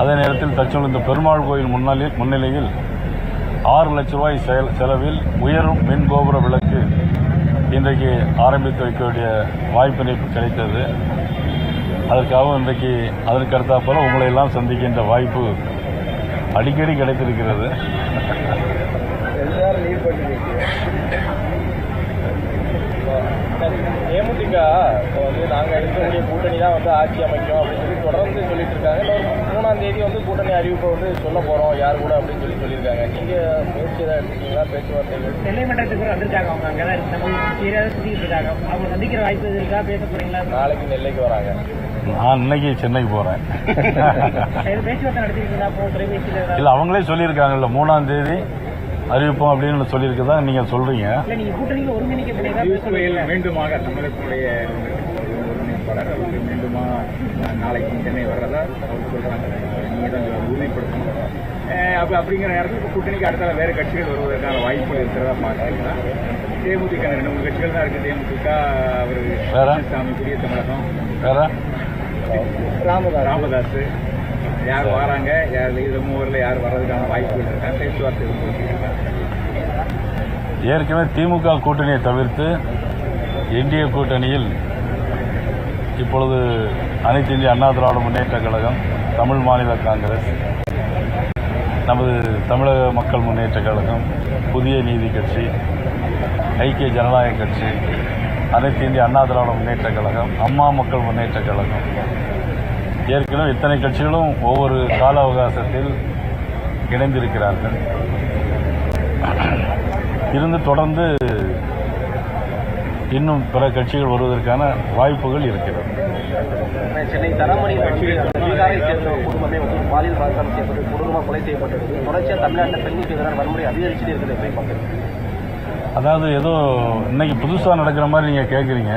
அதே நேரத்தில் தச்சோல் இந்த பெருமாள் கோயில் முன்னாளில் முன்னிலையில் ஆறு லட்ச ரூபாய் செலவில் உயரும் மின் கோபுர விளக்கு இன்றைக்கு ஆரம்பித்து வைக்க வேண்டிய வாய்ப்பினை கிடைத்தது. அதற்காக இன்றைக்கு அதற்கு அடுத்தாப்போல உங்களை எல்லாம் சந்திக்கின்ற வாய்ப்பு அடிக்கடி கிடைத்திருக்கிறது. தேமுதிக இப்போ வந்து நாங்கள் இருக்கக்கூடிய கூட்டணி தான் வந்து ஆட்சி அமைக்கும் அப்படின்னு சொல்லி தொடர்ந்து சொல்லிட்டு இருக்காங்க மூணாம் தேதி வந்து கூட்டணி அறிவிப்பை வந்து சொல்ல போகிறோம் யார் கூட அப்படின்னு சொல்லி சொல்லியிருக்காங்க. நீங்கள் முயற்சி ஏதாவது எடுத்துருக்கீங்களா பேச்சுவார்த்தைகள்? நெல்லை மன்றத்துக்கு வந்திருக்காங்க அவங்க. அங்கே தான் சுற்றிட்டு இருக்காங்க. அவங்க சந்திக்கிற வாய்ப்பு இருக்கா? பேச போறீங்களா? நாளைக்கு நெல்லைக்கு வராங்க. நான் இன்னைக்கு சென்னைக்கு ஏதாவது இல்லை அவங்களே சொல்லியிருக்காங்கல்ல மூணாம் தேதி அறிவிப்போம் அப்படின்னு சொல்லியிருக்கதா கூட்டணியில் ஒருங்கிணைக்கப்பட்டதா பியூஷ் கோயல் மீண்டுமாக நாளைக்கு சென்னை வர்றதா அவர் சொல்றாங்க. நீங்க தான் உறுதிப்படுத்தணும். அப்ப அப்படிங்கிற நேரத்தில் இப்ப கூட்டணிக்கு அடுத்தால வேறு கட்சிகள் வருவதற்கான வாய்ப்புகள் இருக்கிறதா பார்க்குறீங்களா தேமுதிக ரெண்டு மூணு கட்சிகள் தான் இருக்கு. தேமுதிக அவர்? சாமி புதிய தமிழகம். ராமதாஸ். ராமதாஸ். யார் வராங்க யார் இது மூவரில் யார் வர்றதுக்கான வாய்ப்புகள் இருக்கா? பேச்சுவார்த்தை ஏற்கனவே திமுக கூட்டணியை தவிர்த்து என்டிஏ கூட்டணியில் இப்பொழுது அனைத்து இந்திய அண்ணா திராவிட முன்னேற்ற கழகம் தமிழ் மாநில காங்கிரஸ் நமது தமிழக மக்கள் முன்னேற்ற கழகம் புதிய நீதி கட்சி ஐக்கிய ஜனநாயக கட்சி அனைத்து இந்திய அண்ணா திராவிட முன்னேற்ற கழகம் அம்மா மக்கள் முன்னேற்ற கழகம். ஏற்கனவே இத்தனை கட்சிகளும் ஒவ்வொரு கால அவகாசத்தில் இணைந்திருக்கிறார்கள். இருந்து தொடர்ந்து இன்னும் பிற கட்சிகள் வருவதற்கான வாய்ப்புகள் இருக்கிறது. சென்னை வந்து பீகாரை சேர்ந்த குடும்பமே வந்து பாலியல் பலாத்காரம் செய்யப்பட்டு கொடூரமாக கொலை செய்யப்பட்டது. தொடர்ச்சியாக தமிழ்நாட்டில் பெண்களுக்கு எதிரான வன்முறை அதிகரிச்சுட்டே இருக்குது எப்படி பார்க்குறீங்க அதாவது ஏதோ இன்னைக்கு புதுசாக நடக்கிற மாதிரி நீங்கள் கேட்குறீங்க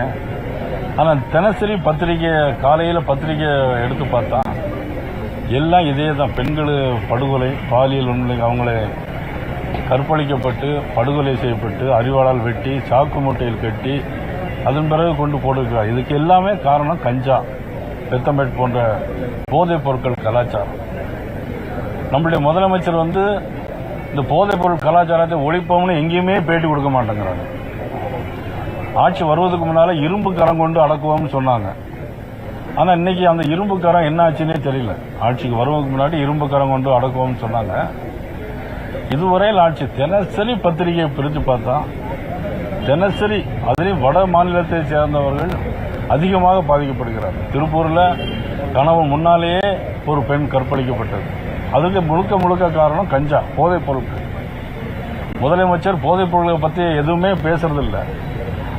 ஆனால் தினசரி பத்திரிக்கை காலையில் பத்திரிக்கை எடுத்து பார்த்தா எல்லாம் இதே தான் பெண்கள் படுகொலை பாலியல் உண்மை அவங்கள கற்பழிக்கப்பட்டு படுகொலை செய்யப்பட்டு அறிவாளால் வெட்டி சாக்கு மூட்டையில் கட்டி அதன் பிறகு கொண்டு போட்டிருக்கிறார். இதுக்கு எல்லாமே காரணம் கஞ்சா பெத்தம்பேட் போன்ற போதைப் பொருட்கள் கலாச்சாரம். நம்முடைய முதலமைச்சர் வந்து இந்த போதைப் பொருள் கலாச்சாரத்தை ஒழிப்போம்னு எங்கேயுமே பேட்டி கொடுக்க மாட்டேங்கிறாங்க. ஆட்சி வருவதற்கு முன்னால இரும்பு கரம் கொண்டு அடக்குவோம்னு சொன்னாங்க. ஆனா இன்னைக்கு அந்த இரும்பு கரம் என்ன ஆச்சுன்னே தெரியல. ஆட்சிக்கு வருவதற்கு முன்னாடி இரும்பு கரம் கொண்டு அடக்குவோம்னு சொன்னாங்க. இதுவரையில் ஆட்சி தினசரி பத்திரிகையை பிரித்து பார்த்தா தினசரி அதிலும் வட மாநிலத்தை சேர்ந்தவர்கள் அதிகமாக பாதிக்கப்படுகிறார்கள். திருப்பூர்ல கணவன் முன்னாலேயே ஒரு பெண் கற்பழிக்கப்பட்டது. அதுக்கு முழுக்க முழுக்க காரணம் கஞ்சா போதைப் பொருட்கள். முதலமைச்சர் போதைப் பொருட்களை பத்தி எதுவுமே பேசுறதில்லை.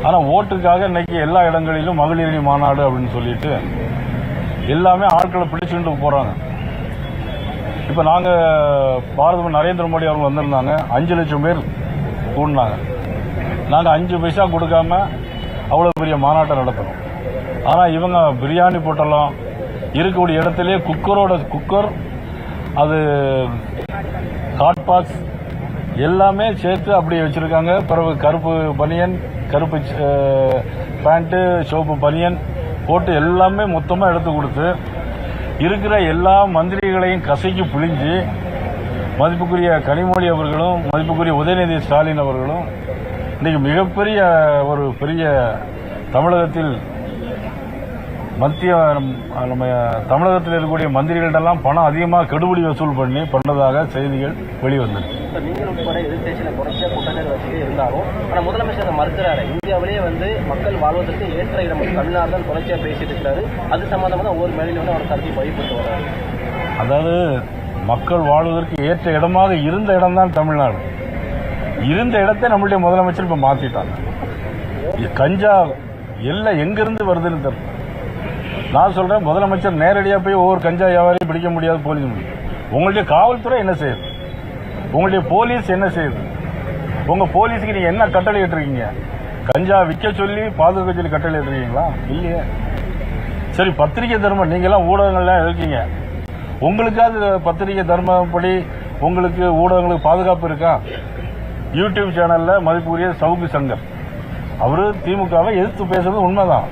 ஆனா ஓட்டுக்காக இன்னைக்கு எல்லா இடங்களிலும் மகளிரணி மாநாடு அப்படின்னு சொல்லிட்டு எல்லாமே ஆட்களை பிடிச்சுட்டு போறாங்க. இப்போ நாங்கள் பாரத நரேந்திர மோடி அவங்க வந்திருந்தாங்க. அஞ்சு லட்சம் பேர் கூடினாங்க நாங்கள் அஞ்சு பைசா கொடுக்காம அவ்வளோ பெரிய மாநாட்டை நடத்தணும். ஆனால் இவங்க பிரியாணி போட்டலாம் இருக்கக்கூடிய இடத்துலயே குக்கரோட குக்கர் அது ஹாட் பாக்ஸ் எல்லாமே சேர்த்து அப்படியே வச்சிருக்காங்க. பிறகு கருப்பு பனியன் கருப்பு பேண்ட்டு சிவப்பு பனியன் போட்டு எல்லாமே மொத்தமாக எடுத்து கொடுத்து இருக்கிற எல்லா மந்திரிகளையும் கசைக்கு பிழிஞ்சு மதிப்புக்குரிய கனிமொழி அவர்களும் மதிப்புக்குரிய உதயநிதி ஸ்டாலின் அவர்களும் இன்னைக்கு மிகப்பெரிய ஒரு பெரிய தமிழகத்தில் மத்திய நம்ம தமிழகத்தில் இருக்கக்கூடிய மந்திரிகளிடெல்லாம் பணம் அதிகமாக கெடுபிடி வசூல் பண்ணி பண்ணதாக செய்திகள் வெளிவந்திருக்கு. இருந்தாலும் ஆனால் முதலமைச்சர் மறுக்கிறாரு. இந்தியாவிலேயே வந்து மக்கள் வாழ்வதற்கு ஏற்ற இடம் தமிழ்நாடு தான் தொடர்ச்சியாக பேசிட்டு இருக்காரு. அது சம்பந்தமாக தான் ஒவ்வொரு மேலையில் வந்து அவர் கருத்தை பதிவுபட்டு வர்றாரு. அதாவது மக்கள் வாழ்வதற்கு ஏற்ற இடமாக இருந்த இடம்தான் தமிழ்நாடு. இருந்த இடத்தை நம்மளுடைய முதலமைச்சர் இப்ப மாத்திட்டாங்க. கஞ்சா எல்லாம் எங்கிருந்து வருதுன்னு தெரியல நான் சொல்றேன் முதலமைச்சர் நேரடியாக போய் ஒவ்வொரு கஞ்சா வியாபாரியும் பிடிக்க முடியாது போலீஸ் முடியும் உங்களுடைய காவல்துறை என்ன செய்யுது? உங்களுடைய போலீஸ் என்ன செய்யுது? உங்க போலீஸுக்கு நீங்க என்ன கட்டளை இருக்கீங்க கஞ்சா விற்க சொல்லி பாதுகாக்க சொல்லி கட்டளை இருக்கீங்களா இல்லையே. சரி பத்திரிகை தர்மம் நீங்க எல்லாம் ஊடகங்கள்லாம் இருக்கீங்க. உங்களுக்காவது பத்திரிகை தர்மப்படி உங்களுக்கு ஊடகங்களுக்கு பாதுகாப்பு இருக்கா? யூடியூப் சேனல்ல மதிப்புரிய சவுக்கு சங்கர். அவரு திமுகவை எதிர்த்து பேசுறது உண்மைதான்.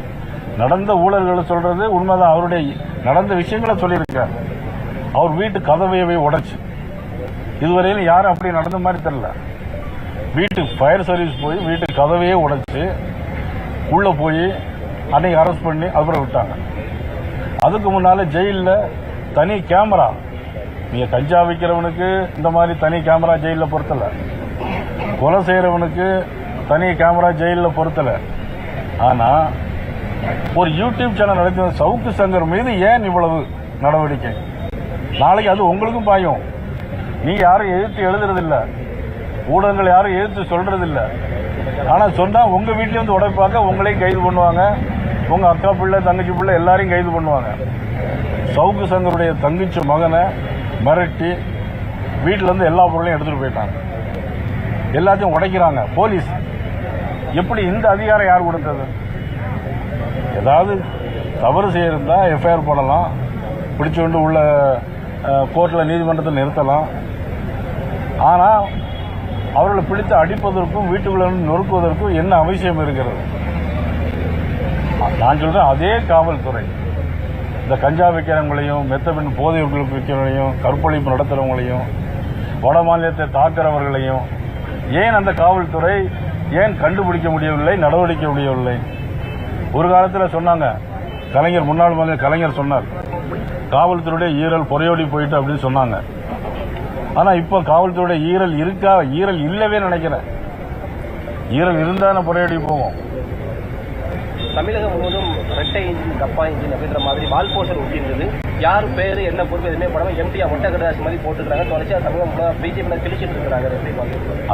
நடந்த ஊழல்களை சொல்றது உண்மைதான். அவருடைய நடந்த விஷயங்களை சொல்லியிருக்கார். அவர் வீட்டு கதவையவே உடைச்சு. இதுவரையிலும் யாரும் அப்படி நடந்த மாதிரி தெரியல. வீட்டு ஃபயர் சர்வீஸ் போய் வீட்டு கதவையே உடைச்சு உள்ள போய் அன்னைக்கு அரெஸ்ட் பண்ணி அப்புறம் விட்டாங்க. அதுக்கு முன்னால ஜெயிலில் தனி கேமரா நீங்கள் கஞ்சா விற்கிறவனுக்கு இந்த மாதிரி தனி கேமரா ஜெயிலில் பொருத்தல. கொலை செய்யறவனுக்கு தனி கேமரா ஜெயிலில் பொருத்தல. ஆனால் ஒரு யூடியூப் சேனல் நடத்தின சவுக்கு சங்கர் மீது ஏன் இவ்வளவு நடவடிக்கை? நாளைக்கு அது உங்களுக்கும் பாயும். நீ யாரும் எதிர்த்து எழுதுறதில்ல. ஊடகங்கள் யாரும் எதிர்த்து சொல்றதில்ல. ஆனால் சொன்னால் உங்கள் வீட்லயும் வந்து உடைப்பாக்க உங்களையும் கைது பண்ணுவாங்க. உங்கள் அக்கா பிள்ளை தங்கச்சி பிள்ளை எல்லாரையும் கைது பண்ணுவாங்க. சவுக்கு சங்கருடைய தங்கச்சி மகனை மிரட்டி வீட்டிலேருந்து எல்லா பொருளையும் எடுத்துகிட்டு போயிட்டாங்க. எல்லாத்தையும் உடைக்கிறாங்க போலீஸ். எப்படி இந்த அதிகாரம் யார் கொடுத்தது? ஏதாவது தவறு செய்யிருந்தா எஃப்ஐஆர் போடலாம். பிடிச்சு கொண்டு உள்ள கோர்ட்டில் நீதிமன்றத்தில் நிறுத்தலாம். ஆனால் அவர்களை பிடித்து அடிப்பதற்கும் வீட்டுக்குள்ள நொறுக்குவதற்கும் என்ன அவசியம் இருக்கிறது? நான் சொல்கிறேன் அதே காவல்துறை. இந்த கஞ்சா விற்கிறவங்களையும் மெத்தபின் போதை உங்களுக்கு விற்கிறவங்களையும் கற்பழிப்பு நடத்துகிறவங்களையும் வட மாநிலத்தை தாக்குறவர்களையும் ஏன் அந்த காவல்துறை ஏன் கண்டுபிடிக்க முடியவில்லை நடவடிக்கை முடியவில்லை? ஒரு காலத்தில் சொன்னாங்க கலைஞர் முன்னாள் முதலமைச்சர் கலைஞர் சொன்னார். காவல்துறையுடைய ஈரல் பொறையோடி போயிட்டு அப்படின்னு சொன்னாங்க. ஆனா இப்போ காவல்துறையுடைய ஈரல் இருக்கா ஈரல் இல்லவே நினைக்கிறேன். ஈரல் இருந்தா பொறையோடி போவோம். தமிழகம் முழுவதும் ரெட்டை இன்ஜின் கப்பா இன்ஜின் அப்படின்ற மாதிரி வால் போஸ்டர் ஒட்டியிருந்தது யார் பேரு என்ன பொறுப்பு எதுவுமே படாம எம்டியா ஒட்ட கடாசி மாதிரி போட்டுக்கிறாங்க. தொடர்ச்சியா தமிழகம் பிஜேபி கிழிச்சிட்டு இருக்கிறாங்க?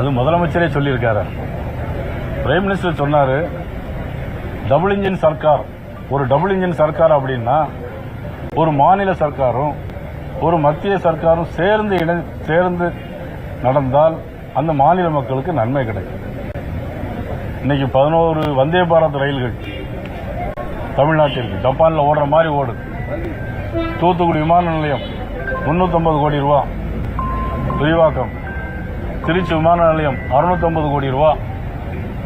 அது முதலமைச்சரே சொல்லியிருக்காரு. பிரைம் மினிஸ்டர் சொன்னாரு டபுள் இன்ஜின் சர்க்கார் ஒரு டபுள் இன்ஜின் சர்க்கார் அப்படின்னா ஒரு மாநில சர்க்காரும் ஒரு மத்திய சர்க்காரும் சேர்ந்து இணை சேர்ந்து நடந்தால் அந்த மாநில மக்களுக்கு நன்மை கிடைக்கும். இன்னைக்கு பதினோரு வந்தே பாரத் ரயில்கள் தமிழ்நாட்டிற்கு ஜப்பானில் ஓடுற மாதிரி ஓடுது. தூத்துக்குடி விமான நிலையம் 350 கோடி ரூபா. விரிவாக்கம் திருச்சி விமான நிலையம் 650 கோடி ரூபா.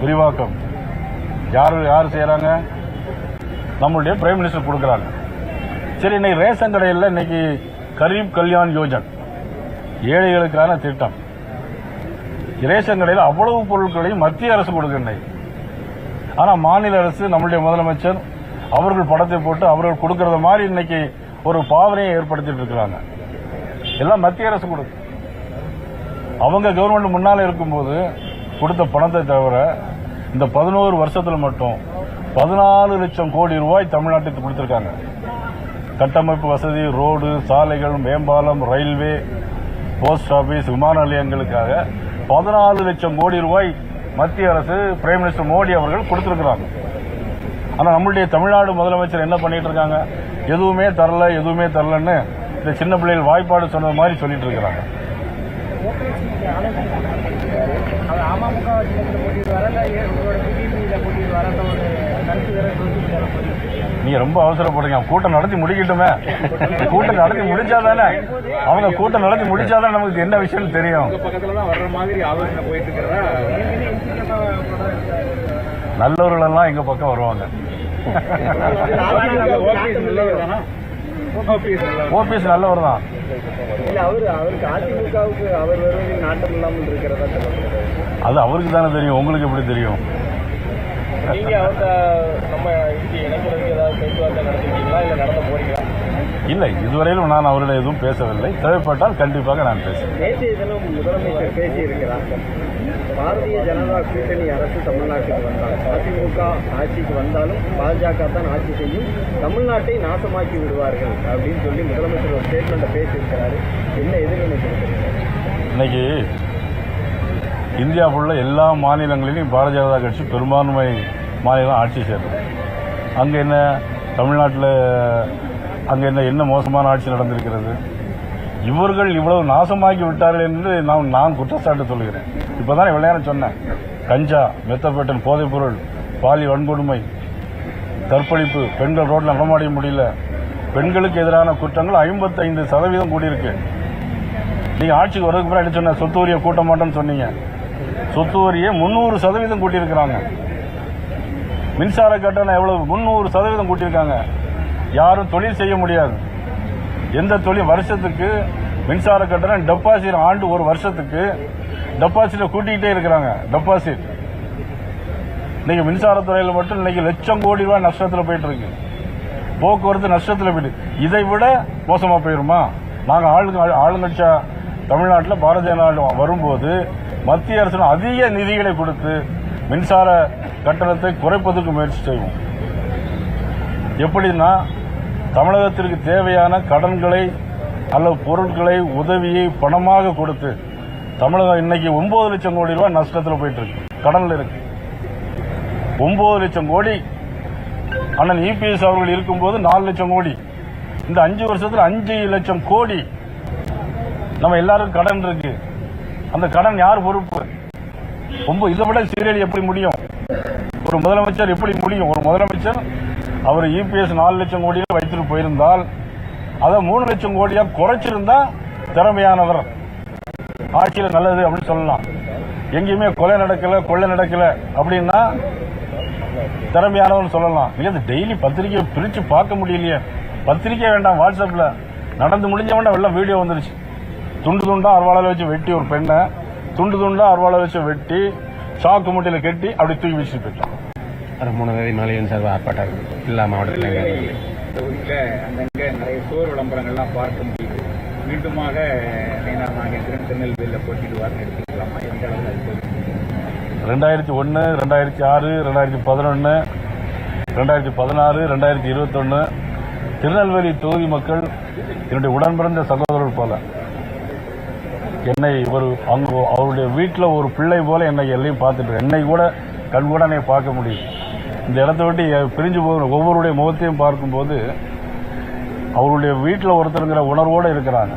விரிவாக்கம் யார் யார் செய்கிறாங்க நம்மளுடைய பிரைம் மினிஸ்டர் கொடுக்குறாங்க. சரி இன்னைக்கு ரேஷன் கடையில் இன்னைக்கு கரீப் கல்யாண் யோஜன் ஏழைகளுக்கான திட்டம். ரேஷன் கடையில் அவ்வளவு பொருட்களையும் மத்திய அரசு கொடுக்கின்றது ஆனால் மாநில அரசு நம்மளுடைய முதலமைச்சர் அவர்கள் படத்தை போட்டு அவர்கள் கொடுக்கறத மாதிரி இன்னைக்கு ஒரு பாவனையை ஏற்படுத்திட்டு இருக்கிறாங்க. எல்லாம் மத்திய அரசு கொடுக்கு அவங்க கவர்மெண்ட் முன்னால் இருக்கும்போது கொடுத்த பணத்தை தவிர இந்த பதினோரு வருஷத்தில் மட்டும் பதினாலு லட்சம் கோடி ரூபாய் தமிழ்நாட்டுக்கு கொடுத்திருக்காங்க. கட்டமைப்பு வசதி ரோடு சாலைகள் மேம்பாலம் ரயில்வே போஸ்ட் ஆபீஸ் விமான நிலையங்களுக்காக பதினாலு லட்சம் கோடி ரூபாய் மத்திய அரசு பிரைம் மினிஸ்டர் மோடி அவர்கள் கொடுத்திருக்கிறாங்க. ஆனால் நம்மளுடைய தமிழ்நாடு முதலமைச்சர் என்ன பண்ணிட்டு இருக்காங்க? எதுவுமே தரல எதுவுமே தரலன்னு இந்த சின்ன பிள்ளைகள் வாய்ப்பாடு சொன்னது மாதிரி சொல்லிட்டு இருக்கிறாங்க. அவர் அமமுக சின்னத்தில் போட்டிடுவாரா இல்லை உங்களோட பிஜேபியில் போட்டிடுவாரான்ற ஒரு கருத்து வேற சொல்லிட்டு நீங்க ரொம்ப அவசரப்படுறீங்க கூட்டம் நடத்தி முடிக்கட்டுமே. கூட்டம் நடத்தி முடிச்சாதானே? அவங்க கூட்டம் நடத்தி முடிச்சாதான் நமக்கு என்ன விஷயம் தெரியும். உங்க பக்கத்துல தான் வர்ற மாதிரி ஆலோசனை போயிட்டு இருக்கிறதா நல்லவர்கள் எல்லாம் எங்க பக்கம் வருவாங்க. ஓபிஎஸ் நல்லவர் தானா. அது அவருக்கு தானே தெரியும். உங்களுக்கு எப்படி தெரியும்? இல்லை இதுவரையிலும் நான் அவரிடம் எதுவும் பேசவில்லை. தேவைப்பட்டால் கண்டிப்பாக நான் பேசுவேன். பாரதிய ஜனதா கூட்டணி அரசு தமிழ்நாட்டுக்கு வந்தால் அதிமுக ஆட்சிக்கு வந்தாலும் பாஜக தான் ஆட்சி செய்யும். தமிழ்நாட்டை நாசமாக்கி விடுவார்கள் அப்படின்னு சொல்லி முதலமைச்சர் ஒரு ஸ்டேட்மெண்ட்டை பேசியிருக்கிறாரு. என்ன எதிர்நிலைக்கிறீங்க இன்னைக்கு இந்தியா ஃபுல்லாக எல்லா மாநிலங்களிலும் பாரதிய ஜனதா கட்சி பெரும்பான்மை மாநிலம் ஆட்சி செய்யறது. அங்கே என்ன தமிழ்நாட்டில் அங்கே என்ன என்ன மோசமான ஆட்சி நடந்திருக்கிறது? இவர்கள் இவ்வளவு நாசமாக்கி விட்டார்கள் என்று நான் நான் குற்றச்சாட்டு சொல்கிறேன். இப்போதான் இவ்வளவு நேரம் சொன்னேன். கஞ்சா மெத்தப்பேட்டன் போதைப்பொருள் பாலி வன்கொடுமை கற்பழிப்பு பெண்கள் ரோட்டில் நடமாடிய முடியல. பெண்களுக்கு எதிரான குற்றங்கள் 55% சதவீதம் கூடியிருக்கு. நீங்கள் ஆட்சிக்கு வரதுக்கு பிறகு சொன்ன? சொத்து வரியை கூட்ட மாட்டேன்னு சொன்னீங்க. சொத்து வரியை முன்னூறு சதவீதம் கூட்டியிருக்கிறாங்க. மின்சார கட்டணம் எவ்வளவு? முன்னூறு சதவீதம் கூட்டியிருக்காங்க. யாரும் தொழில் செய்ய முடியாது. எந்த தொழில் வருஷத்துக்கு மின்சார கட்டணம் டெபாசிட் ஆண்டு ஒரு வருஷத்துக்கு டெபாசிட்டை கூட்டிக்கிட்டே இருக்கிறாங்க டெபாசிட். இன்னைக்கு மின்சாரத்துறையில் மட்டும் இன்னைக்கு லட்சம் கோடி ரூபாய் நஷ்டத்தில் போயிட்டு இருக்கு போக்குவரத்து நஷ்டத்தில் போயிட்டு இதை விட மோசமாக போயிருமா? நாங்கள் ஆளுங்க ஆளுங்கட்சியா தமிழ்நாட்டில் பாரதிய ஜனதா வரும்போது மத்திய அரசு அதிக நிதிகளை கொடுத்து மின்சார கட்டணத்தை குறைப்பதற்கு முயற்சி செய்வோம். எப்படின்னா தமிழகத்திற்கு தேவையான கடன்களை அல்லது பொருட்களை உதவியை பணமாக கொடுத்து தமிழகம் இன்னைக்கு ஒன்பது லட்சம் கோடி ரூபாய் நஷ்டத்தில் போயிட்டு இருக்கு கடன்ல இருக்கு. ஒன்பது லட்சம் கோடி. அண்ணன் இபிஎஸ் அவர்கள் இருக்கும்போது நாலு லட்சம் கோடி. இந்த அஞ்சு வருஷத்தில் அஞ்சு லட்சம் கோடி நம்ம எல்லாருக்கும் கடன் இருக்கு. அந்த கடன் யார் பொறுப்பு? ரொம்ப இதை விட சீரியல் எப்படி முடியும்? ஒரு முதலமைச்சர் எப்படி முடியும்? ஒரு முதலமைச்சர் அவர் இபிஎஸ் நாலு லட்சம் கோடியில் வைத்துட்டு போயிருந்தால் அதை மூணு லட்சம் கோடியா குறைச்சிருந்தா திறமையானவர். ஆட்சியில் நல்லது அப்படின்னு சொல்லலாம். எங்கேயுமே கொலை நடக்கல கொள்ளை நடக்கல அப்படின்னா திறமையானவர் சொல்லலாம். இல்ல டெய்லி பத்திரிக்கையை பிரிச்சு பார்க்க முடியலையே. பத்திரிக்கை வேண்டாம் வாட்ஸ்அப்ல. நடந்து முடிஞ்சவன வெள்ளம் வீடியோ வந்துருச்சு. துண்டு துண்டா அருவாளால வச்சு வெட்டி ஒரு பெண்ணை துண்டு துண்டா அருவாளை வச்சு வெட்டி சாக்கு மூட்டையில கட்டி அப்படி தூக்கி வச்சுட்டு போயிட்டான். மூணு தேதி மாலையின் சார்பாக ஆர்ப்பாட்டம் எல்லா மாவட்டத்திலும் தொகுதியில் அங்கங்கே நிறைய சோர் விளம்பரங்கள்லாம் பார்க்க முடியுது. மீண்டுமாக திருநெல்வேலியில் போட்டிடுவார்னு எடுத்துக்கலாமா? எந்த அளவில் அது போகுது? ரெண்டாயிரத்தி ஒன்று ரெண்டாயிரத்தி ஆறு ரெண்டாயிரத்தி பதினொன்று ரெண்டாயிரத்தி பதினாறு ரெண்டாயிரத்தி இருபத்தொன்று திருநெல்வேலி தொகுதி மக்கள் என்னுடைய உடன்பிறந்த சகோதரர் போல. என்னை ஒரு அங்க அவருடைய வீட்டில் ஒரு பிள்ளை போல என்னை எல்லையும் பார்த்துட்டு என்னை கூட கண் கூட என்னை பார்க்க முடியும் இந்த இடத்த விட்டு பிரிஞ்சு போகிற ஒவ்வொருடைய முகத்தையும் பார்க்கும்போது அவருடைய வீட்டில் ஒருத்தருங்கிற உணர்வோடு இருக்கிறாங்க.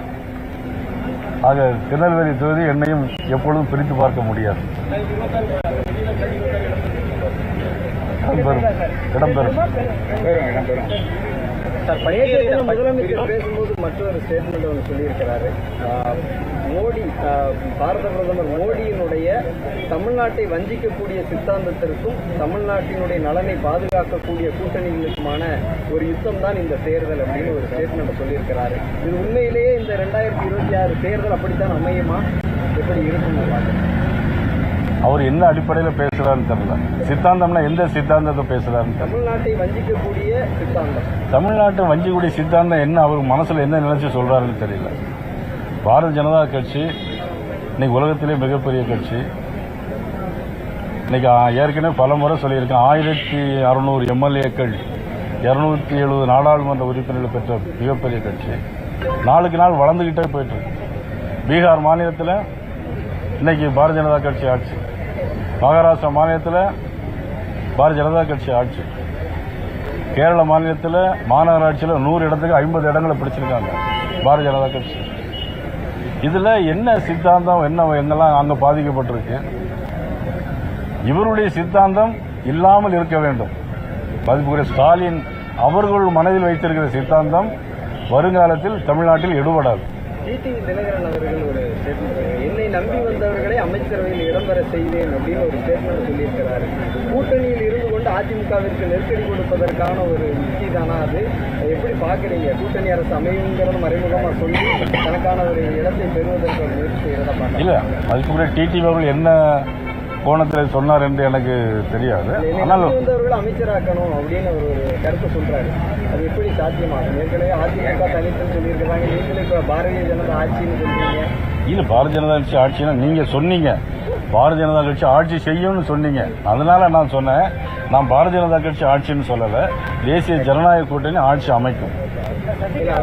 ஆக திருநெல்வேலி தொகுதி என்னையும் எப்பொழுதும் பிரித்து பார்க்க முடியாது. இடம்பெறும் இடம்பெறும். சார் முதலமைச்சர் பேசும்போது மற்றொரு ஸ்டேட்மெண்ட் ஒன்று சொல்லியிருக்கிறாரு. மோடி பாரத பிரதமர் மோடியினுடைய தமிழ்நாட்டை வஞ்சிக்கக்கூடிய சித்தாந்தத்திற்கும் தமிழ்நாட்டினுடைய நலனை பாதுகாக்கக்கூடிய கூட்டணிகளுக்குமான ஒரு யுத்தம் தான் இந்த தேர்தல் அப்படின்னு ஒரு ஸ்டேட்மெண்ட் சொல்லியிருக்கிறாரு. இது உண்மையிலேயே இந்த ரெண்டாயிரத்தி இருபத்தி ஆறு தேர்தல் அப்படித்தான் அமையுமா? எப்படி இருக்கும் அவர் என்ன அடிப்படையில் பேசுறாருன்னு தெரியல. சித்தாந்தம்னா எந்த சித்தாந்தத்தை பேசுறாருன்னு தெரியல. தமிழ்நாட்டை வஞ்சிக்கக்கூடிய சித்தாந்தம். தமிழ்நாட்டு வஞ்சிக்குடி சித்தாந்தம் என்ன? அவர் மனசுல என்ன நினைச்சு சொல்றாருன்னு தெரியல. பாரதிய ஜனதா கட்சி இன்னைக்கு உலகத்திலே மிகப்பெரிய கட்சி. இன்னைக்கு ஏற்கனவே பல முறை சொல்லியிருக்கேன் ஆயிரத்தி அறுநூறு எம்எல்ஏக்கள் இருநூத்தி எழுபது நாடாளுமன்ற உறுப்பினர்கள் பெற்ற மிகப்பெரிய கட்சி. நாளுக்கு நாள் வளர்ந்துகிட்டே போயிட்டு பீகார் மாநிலத்தில் இன்னைக்கு பாரதிய ஜனதா கட்சி ஆட்சி. மகாராஷ்டிரா மாநிலத்தில் பாரதிய ஜனதா கட்சி ஆட்சி. கேரள மாநிலத்தில் மாநகராட்சியில் நூறு இடத்துக்கு ஐம்பது இடங்களை பிடிச்சிருக்காங்க பாரதிய ஜனதா கட்சி. இதுல என்ன சித்தாந்தம் என்ன என்னெல்லாம் அங்க பாதிக்கப்பட்டிருக்கு? இவருடைய சித்தாந்தம் இல்லாமல் இருக்க வேண்டும். மதிப்புக்குரிய ஸ்டாலின் அவர்கள் மனதில் வைத்திருக்கிற சித்தாந்தம் வருங்காலத்தில் தமிழ்நாட்டில் எடுபடாது. என்னை நம்பி அமைச்சரவையில் இடம்பெற செய்வேன் அப்படின்னு ஒரு ஸ்டேட்மெண்ட் சொல்லியிருக்கிறாரு. கூட்டணியில் இருந்து கொண்டு அதிமுகவிற்கு நெருக்கடி கொடுப்பதற்கான ஒரு யுக்தி தானா அது? எப்படி பார்க்குறீங்க? கூட்டணி அரசு அமையுங்கிறது மறைமுகமாக சொல்லி தனக்கான ஒரு இடத்தை பெறுவதற்கு ஒரு முயற்சி செய்கிறதா பார்க்கலாம். இல்ல மதிப்புக்குரிய டிடி அவர்கள் என்ன கோணத்தில் சொன்னார் என்று எனக்கு தெரியாது. ஆனால் அமைச்சராக்கணும் அப்படின்னு ஒரு கருத்தை சொல்றாரு. அது எப்படி சாத்தியமாகும்? ஏற்கனவே அதிமுக தனித்துன்னு சொல்லியிருக்கிறாங்க. நீங்களும் இப்போ பாரதிய ஜனதா ஆட்சின்னு சொல்றீங்க. இல்ல பாரதிய ஜனதா கட்சி ஆட்சினா நீங்க சொன்னீங்க. பாரதிய ஜனதா கட்சி ஆட்சி செய்யும்னு சொன்னீங்க. அதனால நான் சொன்னேன். நான் பாரதிய ஜனதா கட்சி ஆட்சின்னு சொல்லல. தேசிய ஜனநாயக கூட்டணி ஆட்சி அமைக்கும். நீங்கள்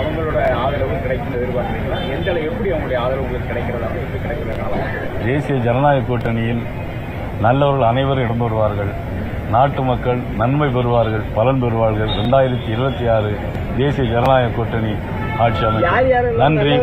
அவங்களோட ஆதரவு கிடைக்கும் எதிர்பார்க்குறீங்களா? எந்த எப்படி அவங்களுடைய ஆதரவு உங்களுக்கு கிடைக்கிறதா? எப்படி தேசிய ஜனநாயக கூட்டணியில் நல்லவர்கள் அனைவரும் இடம் பெறுவார்கள். நாட்டு மக்கள் நன்மை பெறுவார்கள் பலன் பெறுவார்கள். ரெண்டாயிரத்தி இருபத்தி ஆறு தேசிய ஜனநாயக கூட்டணி ஆட்சி யாரெல்லாம் நன்றி